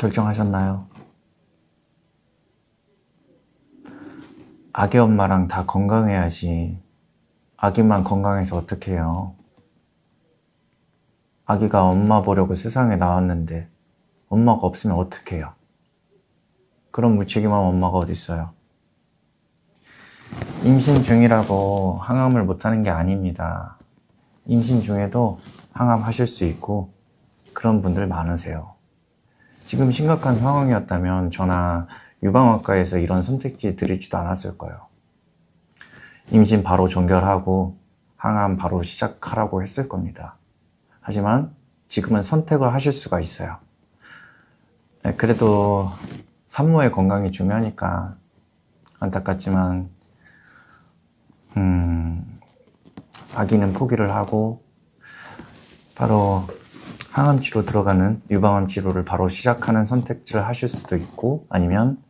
결정하셨나요? 아기 엄마랑 다 건강해야지. 아기만 건강해서 어떻게 해요? 아기가 엄마 보려고 세상에 나왔는데 엄마가 없으면 어떻게 해요? 그런 무책임한 엄마가 어딨어요? 임신 중이라고 항암을 못하는 게 아닙니다. 임신 중에도 항암하실 수 있고 그런 분들 많으세요. 지금 심각한 상황이었다면 저나 유방학과에서 이런 선택지 드리지도 않았을 거예요. 임신 바로 종결하고 항암 바로 시작하라고 했을 겁니다. 하지만 지금은 선택을 하실 수가 있어요. 네, 그래도 산모의 건강이 중요하니까 안타깝지만 음, 아기는 포기를 하고 바로 항암 치료 들어가는 유방암 치료를 바로 시작하는 선택지를 하실 수도 있고 아니면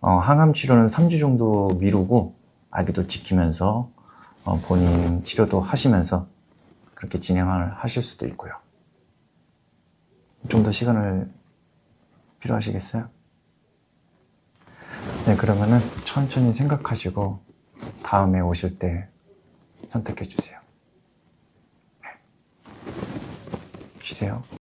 어, 항암 치료는 3주 정도 미루고 아기도 지키면서 어, 본인 치료도 하시면서 그렇게 진행을 하실 수도 있고요. 좀 더 시간을 필요하시겠어요? 네, 그러면은 천천히 생각하시고 다음에 오실 때 선택해 주세요. 네. 쉬세요.